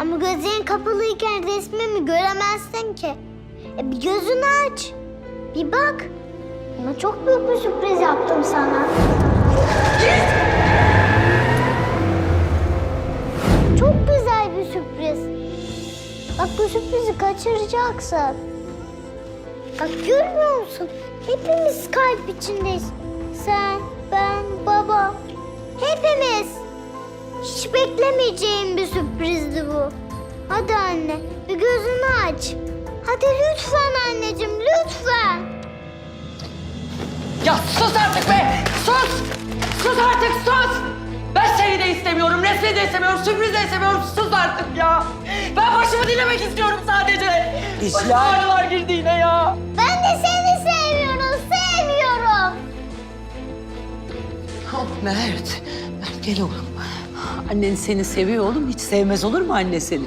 Ama gözlerin kapalıyken resmimi göremezsin ki. E bir gözünü aç. Bir bak. Ama çok büyük bir sürpriz yaptım sana. Çok güzel bir sürpriz. Bak bu sürprizi kaçıracaksın. Bak görmüyor musun? Hepimiz kalp içindeyiz. Sen, Hiç beklemeyeceğim bir sürprizdi bu. Hadi anne bir gözünü aç. Hadi lütfen anneciğim lütfen. Ya sus artık be! Sus! Sus artık sus! Ben seni de istemiyorum, resmi de istemiyorum, sürpriz de istemiyorum. Sus artık ya! Ben başımı dinlemek istiyorum sadece. İşler- Başıma ağrılar girdi yine ya. Ben de seni seviyorum sevmiyorum. Oh, Mert, Mert gel oğlum. Annen seni seviyor oğlum. Hiç sevmez olur mu anne seni?